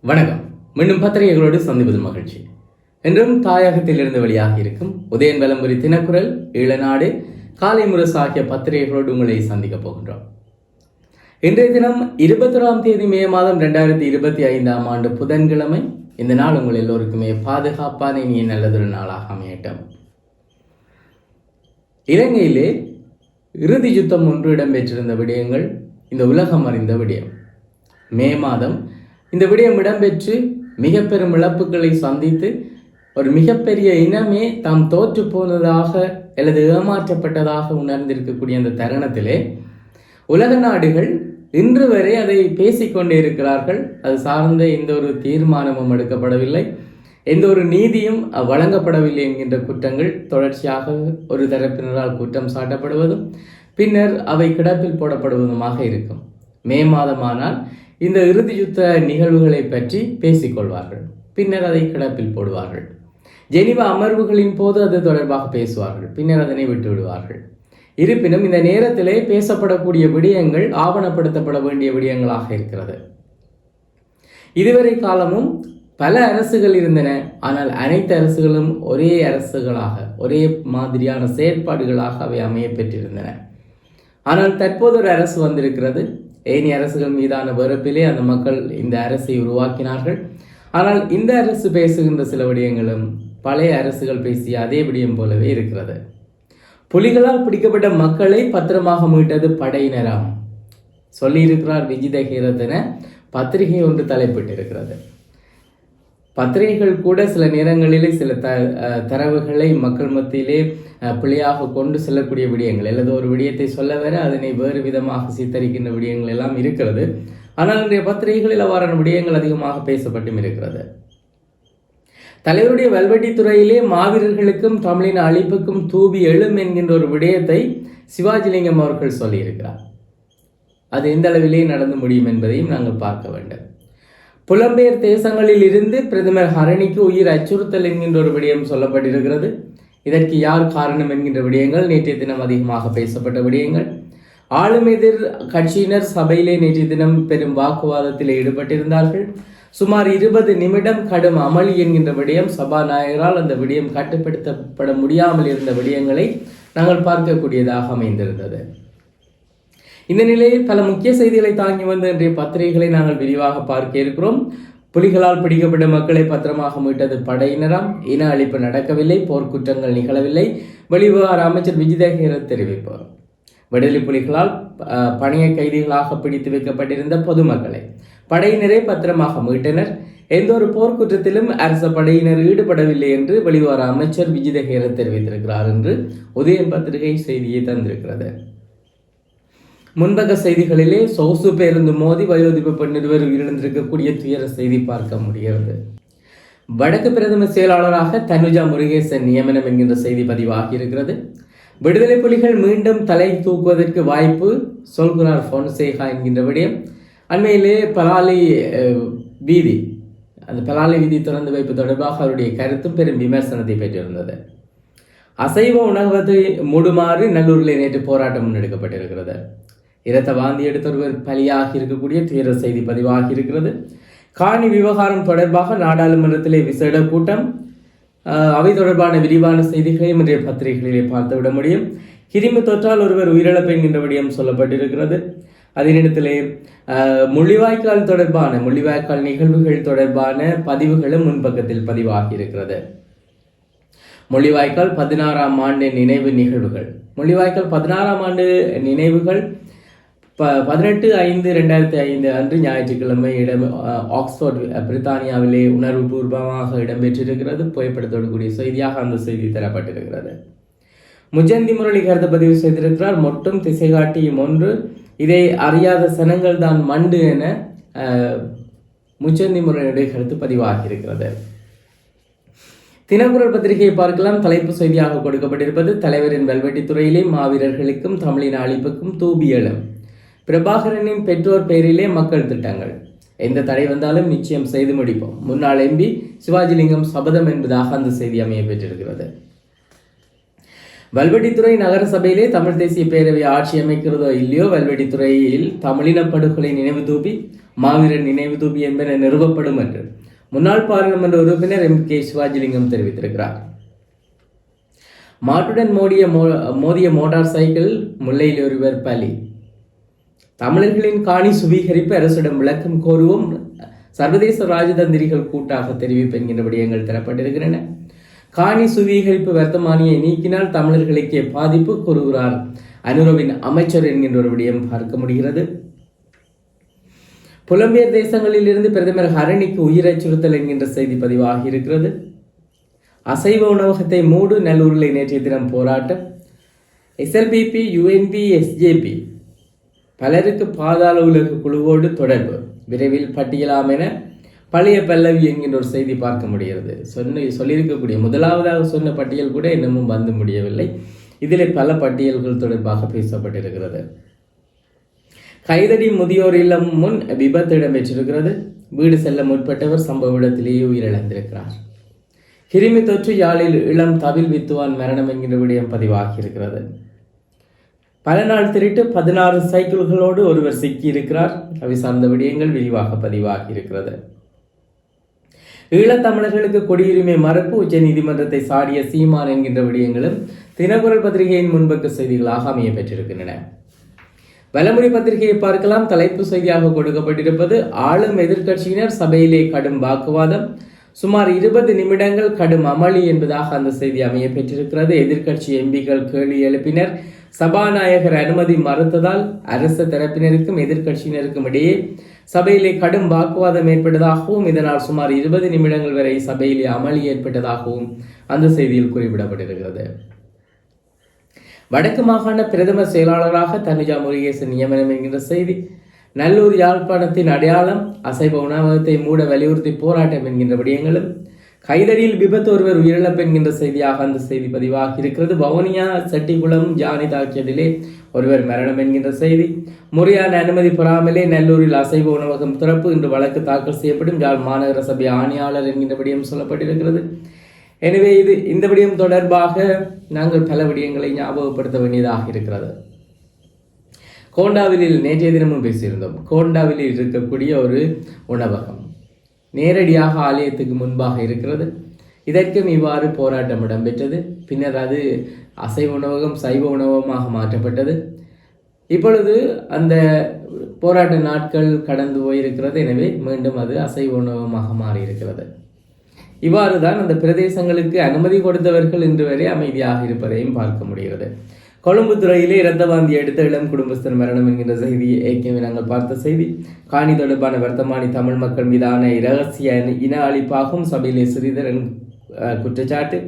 வணக்கம். மீண்டும் பத்திரிகைகளோடு சந்திப்பது மகிழ்ச்சி. என்றும் தாயகத்திலிருந்து வெளியாக இருக்கும் உதயன் வலம்புரி தினக்குரல் ஈழநாடு காலை முரசு ஆகிய பத்திரிகைகளோடு உங்களை சந்திக்கப் போகின்றோம். இன்றைய தினம் இருபத்தொராம் தேதி மே மாதம் ரெண்டாயிரத்தி இருபத்தி ஐந்தாம் ஆண்டு புதன்கிழமை. இந்த நாள் உங்கள் எல்லோருக்குமே பாதுகாப்பான இனிய நல்லதொரு நாளாக அமையட்டும். இலங்கையிலே இறுதி யுத்தம் ஒன்று இடம்பெற்றிருந்த விடயங்கள் இந்த உலகம் அறிந்த விடயம். மே மாதம் இந்த விடயம் இடம்பெற்று மிக பெரும் இழப்புகளை சந்தித்து ஒரு மிகப்பெரிய இனமே தாம் தோற்று போனதாக அல்லது ஏமாற்றப்பட்டதாக உணர்ந்திருக்கக்கூடிய அந்த தருணத்திலே உலக நாடுகள் இன்று வரை அதை பேசிக்கொண்டே இருக்கிறார்கள். அது சார்ந்த எந்த ஒரு தீர்மானமும் எடுக்கப்படவில்லை. எந்த ஒரு நீதியும் வழங்கப்படவில்லை என்கின்ற குற்றங்கள் தொடர்ச்சியாக ஒரு தரப்பினரால் குற்றம் சாட்டப்படுவதும் பின்னர் அவை கிடப்பில் போடப்படுவதுமாக இருக்கும். மே மாதமானால் இந்த இறுதி யுத்த நிகழ்வுகளை பற்றி பேசிக்கொள்வார்கள். பின்னர் அதை கிடப்பில் போடுவார்கள். ஜெனிவா அமர்வுகளின் போது அது தொடர்பாக பேசுவார்கள். பின்னர் அதனை விட்டு விடுவார்கள். இருப்பினும் இந்த நேரத்திலே பேசப்படக்கூடிய விடயங்கள் ஆவணப்படுத்தப்பட வேண்டிய விடயங்களாக இருக்கிறது. இதுவரை காலமும் பல அரசுகள் இருந்தன. ஆனால் அனைத்து அரசுகளும் ஒரே அரசுகளாக ஒரே மாதிரியான செயற்பாடுகளாக அவை அமைய பெற்றிருந்தன. ஆனால் தற்போது ஒரு அரசு வந்திருக்கிறது. ஏனி அரசுகள் மீதான வெறுப்பிலே அந்த மக்கள் இந்த அரசை உருவாக்கினார்கள். ஆனால் இந்த அரசு பேசுகின்ற சில விடயங்களும் பழைய அரசுகள் பேசிய அதே விடயம் போலவே இருக்கிறது. புலிகளால் பிடிக்கப்பட்ட மக்களை பத்திரமாக மீட்டது படையினராம். சொல்லியிருக்கிறார் விஜித ஹீரத் பத்திரிகை ஒன்று தலைப்பிட்டிருக்கிறது. பத்திரிகைகள் கூட சில நேரங்களிலே சில த தரவுகளை மக்கள் மத்தியிலே பிழையாக கொண்டு செல்லக்கூடிய விடயங்கள். அல்லது ஒரு விடயத்தை சொல்ல வர அதனை வேறு விதமாக சித்தரிக்கின்ற விடயங்கள் எல்லாம் இருக்கிறது. ஆனால் இன்றைய பத்திரிகைகளில் அவ்வாறான விடயங்கள் அதிகமாக பேசப்பட்டும் இருக்கிறது. தலைவருடைய வல்வெட்டித்துறையிலே மாவீரர்களுக்கும் தமிழின் அழிப்புக்கும் தூவி எழும் என்கின்ற ஒரு விடயத்தை சிவாஜிலிங்கம் அவர்கள் சொல்லியிருக்கிறார். அது எந்த அளவிலே நடந்து முடியும் என்பதையும் நாங்கள் பார்க்க வேண்டும். புலம்பெயர் தேசங்களில் இருந்து பிரதமர் ஹரணிக்கு உயிர் அச்சுறுத்தல் என்கின்ற ஒரு விடயம் சொல்லப்பட்டிருக்கிறது. இதற்கு யார் காரணம் என்கின்ற விடயங்கள் நேற்றைய தினம் அதிகமாக பேசப்பட்ட விடயங்கள். ஆளும் எதிர் கட்சியினர் சபையிலே நேற்றைய தினம் பெரும் வாக்குவாதத்தில் ஈடுபட்டிருந்தார்கள். சுமார் இருபது நிமிடம் கடும் அமளி என்கின்ற விடயம் சபாநாயகரால் அந்த விடயம் கட்டுப்படுத்தப்பட முடியாமல் இருந்த விடயங்களை நாங்கள் பார்க்கக்கூடியதாக அமைந்திருந்தது. இந்த நிலையில் பல முக்கிய செய்திகளை தாங்கி வந்த இன்றைய பத்திரிகைகளை நாங்கள் விரிவாக பார்க்க இருக்கிறோம். புலிகளால் பிடிக்கப்பட்ட மக்களை பத்திரமாக மீட்டது படையினராம். இன அழிப்பு நடக்கவில்லை போர்க்குற்றங்கள் நிகழவில்லை. வெளிவிவகார அமைச்சர் விஜிதேகர் தெரிவிப்பார். விடுதலை புலிகளால் பணிய கைதிகளாக பிடித்து வைக்கப்பட்டிருந்த பொதுமக்களை படையினரே பத்திரமாக மீட்டனர். எந்த ஒரு போர்க்குற்றத்திலும் அரச படையினர் ஈடுபடவில்லை என்று வெளிவார அமைச்சர் விஜிதேகர் தெரிவித்திருக்கிறார் என்று உதயம் பத்திரிகை செய்தியை தந்திருக்கிறது. முன்பக செய்திகளிலே சொகுசு பேருந்து மோதி வயோதிப்பு பெண்ணிருவர் உயிரிழந்திருக்கக்கூடிய துயர செய்தி பார்க்க முடிகிறது. வடக்கு பிரதம செயலாளராக தனுஜா முருகேசன் நியமனம் என்கின்ற செய்தி பதிவாகி இருக்கிறது. விடுதலை புலிகள் மீண்டும் தலை தூக்குவதற்கு வாய்ப்பு சொல்கிறார் பொன்சேகா என்கின்ற விடயம். அண்மையிலே பலாலி வீதி அந்த பலாலி வீதி திறந்து வைப்பு தொடர்பாக அவருடைய கருத்தும் பெரும் விமர்சனத்தை பெற்றிருந்தது. அசைவ உணவத்தை மூடுமாறு நல்லூரில் நேற்று போராட்டம் முன்னெடுக்கப்பட்டிருக்கிறது. இரத்த வாந்தி எடுத்தொருவர் பலியாக இருக்கக்கூடிய துயர செய்தி பதிவாக இருக்கிறது. காணி விவகாரம் தொடர்பாக நாடாளுமன்றத்திலே விசேட கூட்டம் அவை தொடர்பான விரிவான செய்திகளையும் இன்றைய பத்திரிகைகளிலே பார்த்துவிட முடியும். கிருமி தொற்றால் ஒருவர் உயிரிழப்பு என்கின்ற விடயம் சொல்லப்பட்டிருக்கிறது. அதே நேரத்திலே முள்ளிவாய்க்கால் தொடர்பான முள்ளிவாய்க்கால் நிகழ்வுகள் தொடர்பான பதிவுகளும் முன்பக்கத்தில் பதிவாகி இருக்கிறது. முள்ளிவாய்க்கால் பதினாறாம் ஆண்டு நினைவு நிகழ்வுகள். முள்ளிவாய்க்கால் பதினாறாம் ஆண்டு நினைவுகள் ப பதினெட்டு ஐந்து ரெண்டாயிரத்தி ஐந்து அன்று ஞாயிற்றுக்கிழமை இடம் ஆக்ஸ்போர்ட் பிரித்தானியாவிலே உணர்வு பூர்வமாக இடம்பெற்றிருக்கிறது. புகைப்படத்தோடு கூடிய செய்தியாக அந்த செய்தி தரப்பட்டிருக்கிறது. முஜந்தி முரளி கருத்து பதிவு செய்திருக்கிறார். மொட்டும் திசை காட்டியும் ஒன்று. இதை அறியாத சனங்கள் தான் மண்டு என முச்சந்தி முரளியுடைய கருத்து பதிவாகி இருக்கிறது. தினக்குரல் பத்திரிகையை பார்க்கலாம். தலைப்பு செய்தியாக கொடுக்கப்பட்டிருப்பது தலைவரின் வெல்வெட்டித்துறையிலே மாவீரர்களுக்கும் தமிழின் அழிப்புக்கும் தூபியலும். பிரபாகரனின் பெற்றோர் பெயரிலே மக்கள் திட்டங்கள். எந்த தடை வந்தாலும் நிச்சயம் செய்து முடிப்போம். முன்னாள் எம்பி சிவாஜிலிங்கம் சபதம் என்பதாக அந்த செய்தி அமைய பெற்றிருக்கிறது. வல்வெட்டித்துறை நகரசபையிலே தமிழ் தேசிய பேரவை ஆட்சி அமைக்கிறதோ இல்லையோ வல்வெட்டித்துறையில் தமிழின படுகொலை நினைவு தூபி மாவீரன் நினைவு தூபி என்பன நிறுவப்படும் என்று முன்னாள் பாராளுமன்ற உறுப்பினர் எம் கே சிவாஜிலிங்கம் தெரிவித்திருக்கிறார். மாட்டுடன் மோடிய மோ மோதிய மோட்டார் சைக்கிள் முல்லையில் ஒருவர் பலி. தமிழர்களின் காணி சுவீகரிப்பு அரசிடம் விளக்கம் கோருவோம். சர்வதேச ராஜதந்திரிகள் கூட்டாக தெரிவிப்பு என்கின்ற விடயங்கள் தரப்பட்டிருக்கின்றன. காணி சுவீகரிப்பு வர்த்தமானியை நீக்கினால் தமிழர்களுக்கே பாதிப்பு கூறுகிறார். அனுரவின் அமைச்சர் என்கின்ற ஒரு விடயம் பார்க்க முடிகிறது. புலம்பெயர் தேசங்களில் இருந்து பிரதமர் ஹரணிக்கு உயிர் அச்சுறுத்தல் என்கின்ற செய்தி பதிவாகி இருக்கிறது. அசைவ உணவகத்தை மூடு நல்லூரில் நேற்றைய தினம் போராட்டம். எஸ்எல்பிபி யுஎன்பி எஸ்ஜேபி பலருக்கு பாதாள உலக குழுவோடு தொடர்பு. விரைவில் பட்டியலாம் என பழைய பல்லவி என்கின்ற ஒரு செய்தி பார்க்க முடிகிறது. சொன்ன சொல்லியிருக்கக்கூடிய முதலாவதாக சொன்ன பட்டியல் கூட இன்னமும் வந்து முடியவில்லை. இதில் பல பட்டியல்கள் தொடர்பாக பேசப்பட்டிருக்கிறது. கைதடி முதியோர் இல்லம் முன் விபத்து இடம்பெற்றிருக்கிறது. வீடு செல்ல முற்பட்டவர் சம்பவ இடத்திலேயே உயிரிழந்திருக்கிறார். கிருமி தொற்று யாழில் இளம் தவில் வித்துவான் மரணம் என்கின்ற விடயம் பதிவாகியிருக்கிறது. பல நாள் திருட்டு பதினாறு சைக்கிள்களோடு ஒருவர் சிக்கியிருக்கிறார். அவை சார்ந்த விடயங்கள் விரிவாக பதிவாகி இருக்கிறது. ஈழத்தமிழர்களுக்கு குடியுரிமை மறுப்பு உச்ச நீதிமன்றத்தை சாடிய சீமான் என்கின்ற விடயங்களும் தினகுரல் பத்திரிகையின் முன்பக்க செய்திகளாக அமைய பெற்றிருக்கின்றன. வலமுறை பத்திரிகையை பார்க்கலாம். தலைப்பு செய்தியாக கொடுக்கப்பட்டிருப்பது ஆளும் எதிர்க்கட்சியினர் சபையிலே கடும் வாக்குவாதம் சுமார் இருபது நிமிடங்கள் கடும் அமளி என்பதாக அந்த செய்தி அமைய பெற்றிருக்கிறது. எதிர்க்கட்சி எம்பிக்கள் கேள்வி எழுப்பினர். சபாநாயகர் அனுமதி மறுத்ததால் அரசு தரப்பினருக்கும் எதிர்க்கட்சியினருக்கும் இடையே சபையிலே கடும் வாக்குவாதம் ஏற்பட்டதாகவும் இதனால் சுமார் இருபது நிமிடங்கள் வரை சபையிலே அமளி ஏற்பட்டதாகவும் அந்த செய்தியில் குறிப்பிடப்பட்டிருக்கிறது. வடக்கு மாகாண பிரதம செயலாளராக தனுஜா முருகேசன் நியமனம் என்கின்ற செய்தி நல்லூர் யாழ்ப்பாணத்தின் அடையாளம் அசைவ உணவகத்தை மூட வலியுறுத்தி போராட்டம் என்கின்ற விடயங்களும் கைதடியில் விபத்து ஒருவர் உயிரிழப்பு என்கின்ற செய்தியாக அந்த செய்தி பதிவாக இருக்கிறது. வவுனியா செட்டிகுளம் ஜானி தாக்கியதிலே ஒருவர் மரணம் என்கின்ற செய்தி. முறையான அனுமதி பெறாமலே நல்லூரில் அசைவ உணவகம் திறப்பு இன்று வழக்கு தாக்கல் செய்யப்படும். யாழ் மாநகர சபை ஆணையாளர் என்கின்ற விடயம் சொல்லப்பட்டிருக்கிறது. எனவே இது இந்த விடயம் தொடர்பாக நாங்கள் பல விடயங்களை ஞாபகப்படுத்த வேண்டியதாக இருக்கிறது. கோண்டாவிலில் நேற்றைய தினமும் பேசியிருந்தோம். கோண்டாவில் இருக்கக்கூடிய ஒரு உணவகம். நேரடியாக ஆலயத்துக்கு முன்பாக இருக்கிறது. இதற்கும் இவ்வாறு போராட்டம் இடம்பெற்றது. பின்னர் அது அசைவ உணவகம் சைவ உணவகமாக மாற்றப்பட்டது. இப்பொழுது அந்த போராட்ட நாட்கள் கடந்து போயிருக்கிறது. எனவே மீண்டும் அது அசைவ உணவகமாக மாறியிருக்கிறது. இவ்வாறு தான் அந்த பிரதேசங்களுக்கு அனுமதி கொடுத்தவர்கள் இன்று வரை அமைதியாக இருப்பதையும் பார்க்க முடிகிறது. கொழும்பு துறையிலே இரத்தவாந்தி எடுத்த இளம் குடும்பஸ்தர் மரணம் என்கின்ற செய்தியை ஏற்கனவே நாங்கள் பார்த்த செய்தி. காணி தொடர்பான வர்த்தமானி தமிழ் மக்கள் மீதான இரகசிய இன அழிப்பாகும் சபையிலே சிறிதரன் குற்றச்சாட்டு.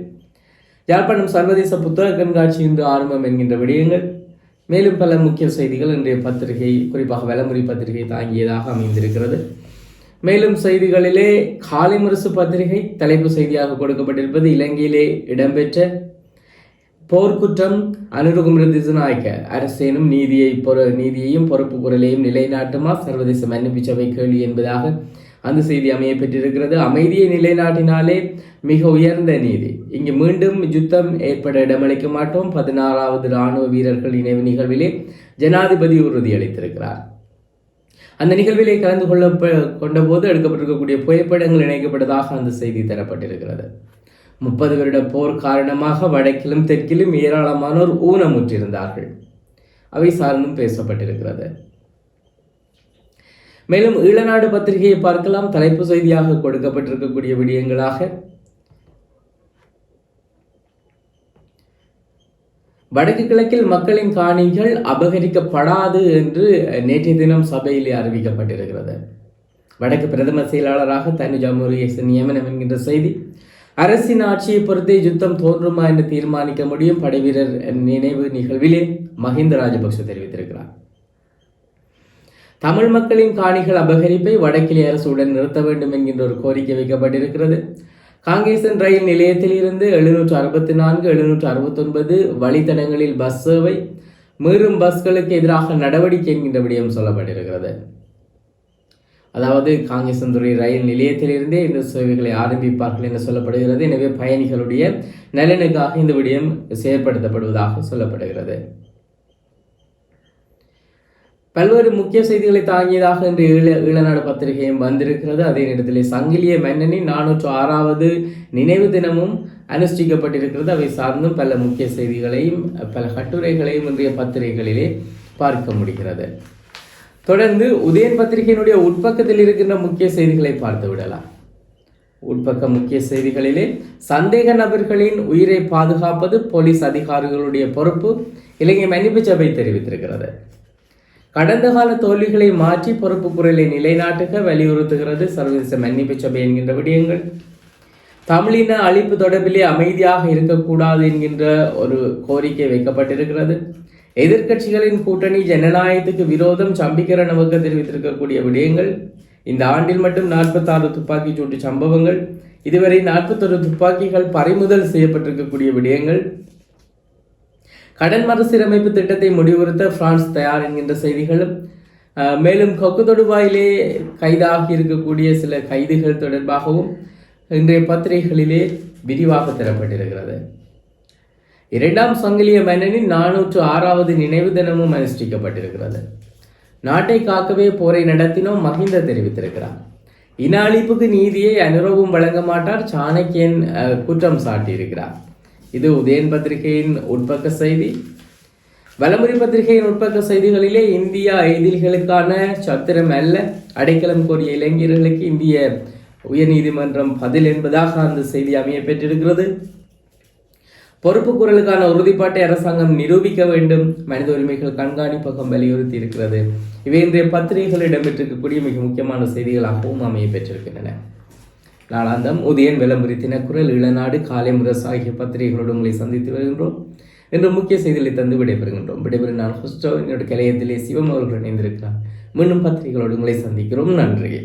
யாழ்ப்பாணம் சர்வதேச புத்தக கண்காட்சி இன்று ஆரம்பம் என்கின்ற விடயங்கள். மேலும் பல முக்கிய செய்திகள் இன்றைய பத்திரிகை குறிப்பாக வலமுறை பத்திரிகை தாங்கியதாக அமைந்திருக்கிறது. மேலும் செய்திகளிலே காலிமுரசு பத்திரிகை தலைப்பு செய்தியாக கொடுக்கப்பட்டிருப்பது இலங்கையிலே இடம்பெற்ற போர்க்குற்றம் அனுருகுமர திசுநாயக்க அரசேனும் நீதியை பொறு நீதியையும் பொறுப்பு குரலையும் நிலைநாட்டுமா? சர்வதேச மன்னிப்பு சபை கேள்வி என்பதாக அந்த செய்தி அமைய பெற்றிருக்கிறது. அமைதியை நிலைநாட்டினாலே மிக உயர்ந்த நீதி. இங்கு மீண்டும் யுத்தம் ஏற்பட இடமளிக்க மாட்டோம். பதினாறாவது இராணுவ வீரர்கள் நினைவு நிகழ்விலே ஜனாதிபதி உறுதியளித்திருக்கிறார் அந்த நிகழ்விலே கலந்து கொள்ள கொண்டபோது எடுக்கப்பட்டிருக்கக்கூடிய புகைப்படங்கள் இணைக்கப்பட்டதாக அந்த செய்தி தரப்பட்டிருக்கிறது. முப்பது வருட போர் காரணமாக வடக்கிலும் தெற்கிலும் ஏராளமானோர் ஊனமுற்றிருந்தார்கள். அவை சார்ந்தும் பேசப்பட்டிருக்கிறது. மேலும் ஈழநாடு பத்திரிகையை பார்க்கலாம். தலைப்பு செய்தியாக கொடுக்கப்பட்டிருக்கக்கூடிய விடயங்களாக வடக்கு கிழக்கில் மக்களின் காணிகள் அபகரிக்கப்படாது என்று நேற்றைய தினம் சபையிலே அறிவிக்கப்பட்டிருக்கிறது. வடக்கு பிரதம செயலாளராக தனுஜா முருகேசன் நியமனம் என்கின்ற செய்தி அரசின் ஆட்சியை பொறுத்தே யுத்தம் தோன்றுமா என்று தீர்மானிக்க முடியும் படைவீரர் நினைவு நிகழ்விலே மஹிந்த ராஜபக்ஷ தெரிவித்திருக்கிறார். தமிழ் மக்களின் காணிகள் அபகரிப்பை வடக்கிலே அரசுடன் நிறுத்த வேண்டும் என்கின்ற ஒரு கோரிக்கை வைக்கப்பட்டிருக்கிறது. காங்கேசன் ரயில் நிலையத்தில் இருந்து எழுநூற்று அறுபத்தி நான்கு எழுநூற்று அறுபத்தொன்பது வழித்தடங்களில் பஸ் சேவை மீறும் பஸ்களுக்கு எதிராக நடவடிக்கை என்கின்ற விடயம் சொல்லப்பட்டிருக்கிறது. அதாவது காங்கேசந்துறை ரயில் நிலையத்திலிருந்தே இந்த சேவைகளை ஆரம்பிப்பார்கள் என்று சொல்லப்படுகிறது. எனவே பயணிகளுடைய நலனுக்காக இந்த விடயம் செயற்படுத்தப்படுவதாக சொல்லப்படுகிறது. பல்வேறு முக்கிய செய்திகளை தாங்கியதாக இன்று ஈழ ஈழநாடு பத்திரிகையும் வந்திருக்கிறது. அதே நேரத்தில் சங்கிலிய மன்னனின் நானூற்று ஆறாவது நினைவு தினமும் அனுஷ்டிக்கப்பட்டிருக்கிறது. அவை சார்ந்தும் பல முக்கிய செய்திகளையும் பல கட்டுரைகளையும் இன்றைய பத்திரிகைகளிலே பார்க்க முடிகிறது. தொடர்ந்து உதயன் பத்திரிகையினுடைய உட்பக்கத்தில் இருக்கின்ற முக்கிய செய்திகளை பார்த்து விடலாம். உட்பக்க முக்கிய செய்திகளிலே சந்தேக நபர்களின் உயிரை பாதுகாப்பது போலீஸ் அதிகாரிகளுடைய பொறுப்பு இலங்கை மன்னிப்பு சபை தெரிவித்திருக்கிறது. கடந்த கால தோல்விகளை மாற்றி பொறுப்பு குரலை நிலைநாட்டுக வலியுறுத்துகிறது சர்வதேச மன்னிப்பு சபை என்கின்ற விடயங்கள். தமிழின அழிப்பு தொடர்பிலே அமைதியாக இருக்கக்கூடாது என்கின்ற ஒரு கோரிக்கை வைக்கப்பட்டிருக்கிறது. எதிர்க்கட்சிகளின் கூட்டணி ஜனநாயகத்துக்கு விரோதம் சம்பிக்கிற நமக்கு தெரிவித்திருக்கக்கூடிய விடயங்கள் இந்த ஆண்டில் மட்டும் நாற்பத்தாறு துப்பாக்கி சூட்டு சம்பவங்கள் இதுவரை நாற்பத்தொரு துப்பாக்கிகள் பறிமுதல் செய்யப்பட்டிருக்கக்கூடிய விடயங்கள். கடன் மறுசீரமைப்பு திட்டத்தை முடிவுறுத்த பிரான்ஸ் தயார் என்கின்ற செய்திகளும் மேலும் கொக்கு தொடுவாயிலே கைதாகி இருக்கக்கூடிய சில கைதுகள் தொடர்பாகவும் இன்றைய பத்திரிகைகளிலே விரிவாக தரப்பட்டிருக்கிறது இரண்டாம் சங்கிலிய மன்னனின் நானூற்று ஆறாவது நினைவு தினமும் அனுஷ்டிக்கப்பட்டிருக்கிறது. நாட்டை காக்கவே போரை நடத்தினோம் மஹிந்த தெரிவித்திருக்கிறார். இன அழிப்புக்கு நீதியை அனுரவும் வழங்க மாட்டார் சாணக்கியன் குற்றம் சாட்டியிருக்கிறார். இது உதயன் பத்திரிகையின் உட்பக்க செய்தி. வலமுறை பத்திரிகையின் உட்பக்க செய்திகளிலே இந்தியா எதிரிகளுக்கான சத்திரம் அல்ல. அடைக்கலம் கோரிய இளைஞர்களுக்கு இந்திய உயர்நீதிமன்றம் பதில் என்பதாக அந்த செய்தி அமைய பெற்றிருக்கிறது பொறுப்பு குரலுக்கான உறுதிப்பாட்டை அரசாங்கம் நிரூபிக்க வேண்டும். மனித உரிமைகள் கண்காணிப்பகம் வலியுறுத்தி இருக்கிறது இவை இன்றைய பத்திரிகைகள் இடம்பெற்றிருக்கக்கூடிய மிக முக்கியமான செய்திகளாகவும் அமைய பெற்றிருக்கின்றன நாளாந்தம் உதயன் விளம்பரி தினக்குரல் இளநாடு காலை முரசு ஆகிய பத்திரிகைகளோடு உங்களை சந்தித்து வருகின்றோம். என்று முக்கிய செய்திகளை தந்து விடைபெறுகின்றோம். விடைபெறும் நான் ஹொஸ்டோ என்னோட கலையத்திலே சிவம் அவர்கள் இணைந்திருக்கிறார். மீண்டும் பத்திரிகைகளோடு உங்களை சந்திக்கிறோம். நன்றி.